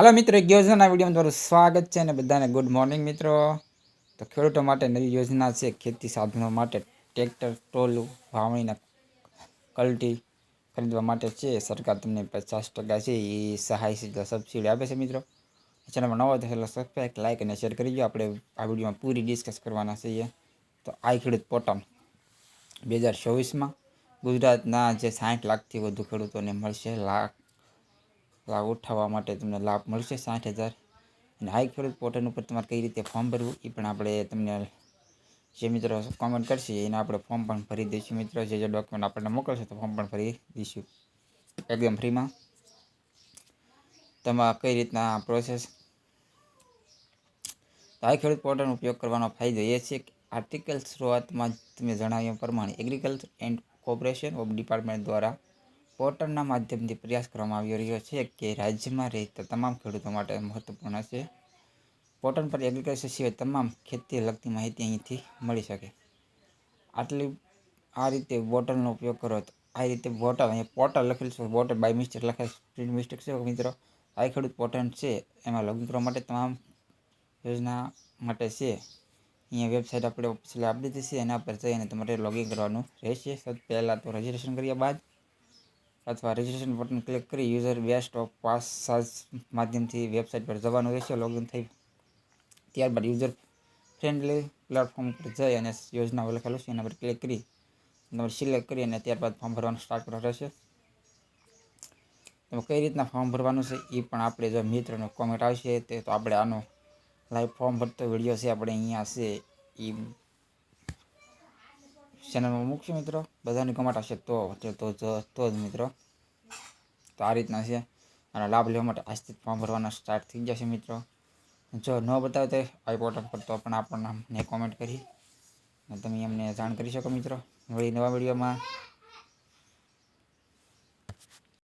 હાલો મિત્રો, એક યોજના વિડીયોમાં તમારું સ્વાગત છે અને બધાને ગુડ મોર્નિંગ મિત્રો. તો ખેડૂતો માટે નવી યોજના છે ખેતી સાધનો માટે ટ્રેક્ટર, ટોલું, વાવણીના કલ્ટી ખરીદવા માટે છે. સરકાર તમને પચાસ ટકા છે, એ સહાય સીધા સબસિડી આપે છે મિત્રો. ચેનલમાં નવો થયેલો સબસ્ક્રાઈબ લાઇક અને શેર કરી આપણે આ વિડીયોમાં પૂરી ડિસ્કસ કરવાના છીએ. તો આ ખેડૂત પોર્ટલ બે હજાર ચોવીસમાં ગુજરાતના જે સાઠ લાખથી વધુ ખેડૂતોને મળશે, લાખ લાભ ઉઠાવવા માટે તમને લાભ મળશે સાઠ હજાર. અને હાઈ ખેડૂત પોર્ટલ ઉપર તમારે કઈ રીતે ફોર્મ ભરવું એ પણ આપણે તમને જે મિત્રો કોમેન્ટ કરશે એને આપણે ફોર્મ પણ ભરી દઈશું. મિત્રો, જે જે ડોક્યુમેન્ટ આપણને મોકલશે તો ફોર્મ પણ ભરી દઈશું. એકદમ ફ્રીમાં તમારે કઈ રીતના પ્રોસેસ હાઈ ખેડૂત પોર્ટલનો ઉપયોગ કરવાનો ફાયદો એ છે કે આર્ટિકલ શરૂઆતમાં તમે જણાવ્યા પ્રમાણે agriculture and corporation of department દ્વારા પોર્ટલના માધ્યમથી પ્રયાસ કરવામાં આવી રહ્યો છે કે રાજ્યમાં રહેતા તમામ ખેડૂતો માટે મહત્વપૂર્ણ છે. પોર્ટલ પર એગ્રીકલ્ચર સિવાય તમામ ખેતી લગતી માહિતી અહીંથી મળી શકે. આટલી, આ રીતે બોટલનો ઉપયોગ કરો તો આ રીતે બોટલ અહીંયા પોર્ટલ લખેલું છે. બોટલ બાય મિસ્ટેક લખેલ પ્રિન્ટ મિસ્ટેક છે. મિત્રો, આ ખેડૂત પોર્ટલ છે. એમાં લોગિન કરવા માટે તમામ યોજના માટે છે. અહીંયા વેબસાઇટ આપણે ઓફિશિયલ આપી દીધી છે. એના પર જઈને તમારે લોગિન કરવાનું રહેશે. સૌ પહેલાં તો રજિસ્ટ્રેશન કર્યા બાદ અથવા રજિસ્ટ્રેશન બટન ક્લિક કરી user best of pass size માધ્યમથી વેબસાઇટ પર જવાનું રહેશે લોગિન થઈ ત્યારબાદ યુઝર ફ્રેન્ડલી પ્લેટફોર્મ પર જઈ અને યોજનાઓ લખેલું છે, એના પર ક્લિક કરી નંબર સિલેક્ટ કરી અને ત્યારબાદ ફોર્મ ભરવાનું સ્ટાર્ટ કરવા રહેશે. તો કઈ રીતના ફોર્મ ભરવાનું છે એ પણ આપણે જો મિત્રનો કોમેન્ટ આવશે, તે તો આપણે આનો લાઈવ ફોર્મ ભરતો વીડિયો છે, આપણે અહીંયા છે એ ચેનલમાં મૂકશું મિત્રો. બધાની કમેન્ટ આવશે તો તો તો જ મિત્રો. તો આ રીતના છે. અને લાભ લેવા માટે આજથી ફોર્મ ભરવાના સ્ટાર્ટ થઈ જશે મિત્રો. જો ન બતાવે તો આઈ પોર્ટલ પર તો પણ આપણને કોમેન્ટ કરી. તમે અમને જાણ કરી શકો મિત્રો. વળી નવા વિડીયોમાં.